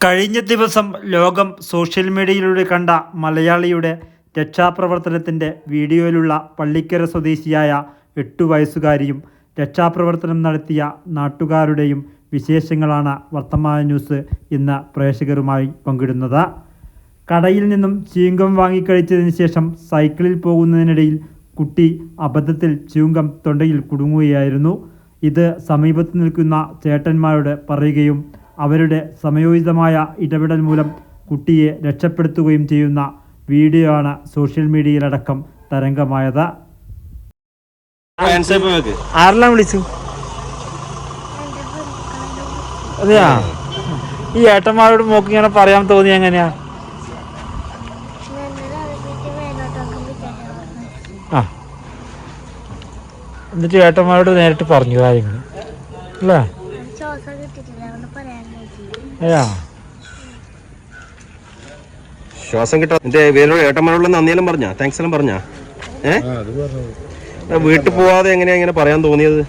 കഴിഞ്ഞ ദിവസം ലോകം സോഷ്യൽ മീഡിയയിലൂടെ കണ്ട മലയാളിയുടെ രക്ഷാപ്രവർത്തനത്തിന്റെ വീഡിയോയിലുള്ള പള്ളിക്കര സ്വദേശിയായ എട്ടു വയസ്സുകാരിയും രക്ഷാപ്രവർത്തനം നടത്തിയ നാട്ടുകാരുടെയും വിശേഷങ്ങളാണ് വർത്തമാന ന്യൂസ് ഇന്ന് പ്രേക്ഷകരുമായി പങ്കിടുന്നത്. കടയിൽ നിന്നും ചീങ്കം വാങ്ങിക്കഴിച്ചതിന് ശേഷം സൈക്കിളിൽ പോകുന്നതിനിടയിൽ കുട്ടി അബദ്ധത്തിൽ ചീങ്കം തൊണ്ടയിൽ കുടുങ്ങുകയായിരുന്നു. ഇത് സമീപത്ത് നിൽക്കുന്ന ചേട്ടന്മാരോട് പറയുകയും അവരുടെ സമയോചിതമായ ഇടപെടൽ മൂലം കുട്ടിയെ രക്ഷപ്പെടുത്തുകയും ചെയ്യുന്ന വീഡിയോ ആണ് സോഷ്യൽ മീഡിയയിലടക്കം തരംഗമായത്. ആരെല്ലാം വിളിച്ചു? അതെയാ? ഈ ഏട്ടന്മാരോട് മോക്ക് ഇങ്ങനെ പറയാൻ തോന്നി എങ്ങനെയാ? ആ. എന്നിട്ട് ഏട്ടന്മാരോട് നേരിട്ട് പറഞ്ഞു കാര്യങ്ങൾ അല്ലേ? ശ്വാസം കിട്ടാ എന്റെ വേരോട് ഏട്ടന്മാരോട് നന്ദിയെല്ലാം പറഞ്ഞാ? താങ്ക്സ് എല്ലാം പറഞ്ഞാ? ഏ? വീട്ടിൽ പോവാതെ എങ്ങനെയാ ഇങ്ങനെ പറയാൻ തോന്നിയത്?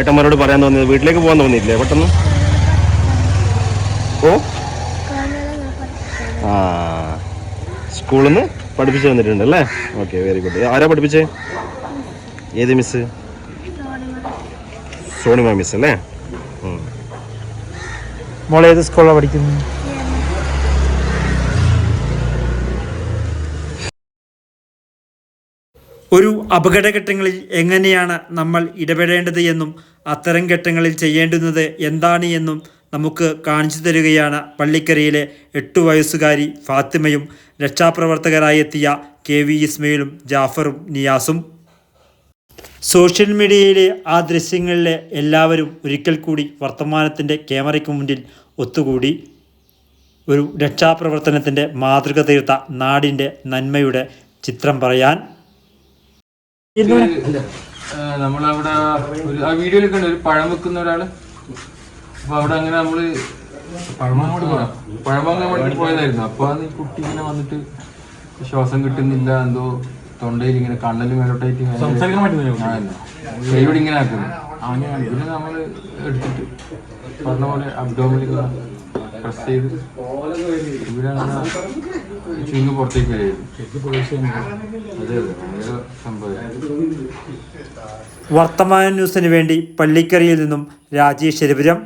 ഏട്ടന്മാരോട് പറയാൻ തോന്നിയത്? വീട്ടിലേക്ക് പോകാൻ തോന്നിയില്ലേ പെട്ടെന്ന്? ഓ? ആ സ്കൂളിൽ നിന്ന് പഠിപ്പിച്ചു തന്നിട്ടുണ്ട് അല്ലേ? ഓക്കെ വെരി ഗുഡ് ആരാ പഠിപ്പിച്ചേ? ഏത് മിസ് സോണിമ മിസ് അല്ലേ. മോളെ ഏത് സ്കൂളിലാണ് പഠിക്കുന്നത് ഒരു അപകടഘട്ടങ്ങളിൽ എങ്ങനെയാണ് നമ്മൾ ഇടപെടേണ്ടത് എന്നും അത്തരം ഘട്ടങ്ങളിൽ ചെയ്യേണ്ടുന്നത് എന്താണ് എന്നും നമുക്ക് കാണിച്ചു തരികയാണ് പള്ളിക്കരയിലെ എട്ടു വയസ്സുകാരി ഫാത്തിമയും രക്ഷാപ്രവർത്തകരായി എത്തിയ കെ വി ഇസ്മയിലും ജാഫറും നിയാസും. സോഷ്യൽ മീഡിയയിലെ ആ ദൃശ്യങ്ങളിലെ എല്ലാവരും ഒരിക്കൽ കൂടി വർത്തമാനത്തിന്റെ ക്യാമറയ്ക്ക് മുന്നിൽ ഒത്തുകൂടി. ഒരു രക്ഷാപ്രവർത്തനത്തിന്റെ മാതൃക തീർത്ത നാടിന്റെ നന്മയുടെ ചിത്രം പറയാൻ. നമ്മളവിടെ ഒരു ആ വീഡിയോയിൽ കണ്ട ഒരു പഴം വെക്കുന്ന ഒരാൾ? അപ്പൊ അവിടെ അങ്ങനെ നമ്മൾ പഴമങ്ങോട്ട് പോയതായിരുന്നു. അപ്പൊ കുട്ടി ഇങ്ങനെ വന്നിട്ട് ശ്വാസം കിട്ടുന്നില്ല എന്തോ തൊണ്ടയിൽ ഇങ്ങനെ കണ്ണലും മേലോട്ടായിട്ട് കൈയോട് ഇങ്ങനെ ആക്കുന്നു. ഇതിനെ നമ്മൾ എടുത്തിട്ട് പറഞ്ഞ പോലെ അബ്ഡോമിൽ പ്രസ് ചെയ്ത് ഇവരാണ് ചുങ്ങ് പുറത്തേക്ക് വരികയായിരുന്നു അതെ അതെ. സംഭവം വർത്തമാന ന്യൂസിന് വേണ്ടി പള്ളിക്കരയിൽ നിന്നും രാജേഷ് രവിപുരം